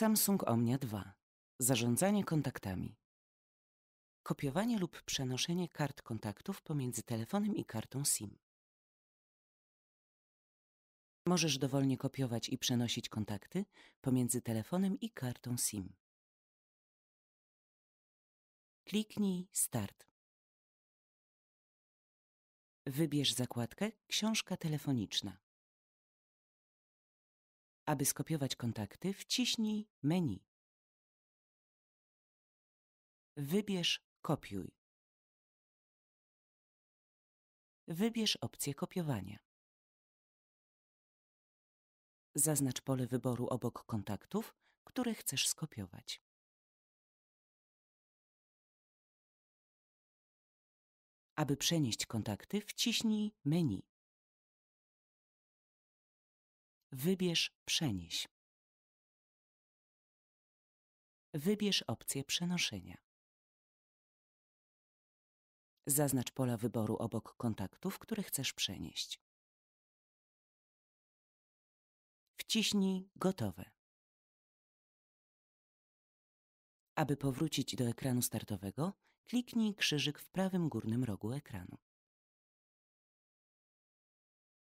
Samsung Omnia 2. Zarządzanie kontaktami. Kopiowanie lub przenoszenie kart kontaktów pomiędzy telefonem i kartą SIM. Możesz dowolnie kopiować i przenosić kontakty pomiędzy telefonem i kartą SIM. Kliknij Start. Wybierz zakładkę Książka telefoniczna. Aby skopiować kontakty, wciśnij Menu. Wybierz Kopiuj. Wybierz opcję kopiowania. Zaznacz pole wyboru obok kontaktów, które chcesz skopiować. Aby przenieść kontakty, wciśnij Menu. Wybierz Przenieś. Wybierz opcję przenoszenia. Zaznacz pola wyboru obok kontaktów, które chcesz przenieść. Wciśnij Gotowe. Aby powrócić do ekranu startowego, kliknij krzyżyk w prawym górnym rogu ekranu.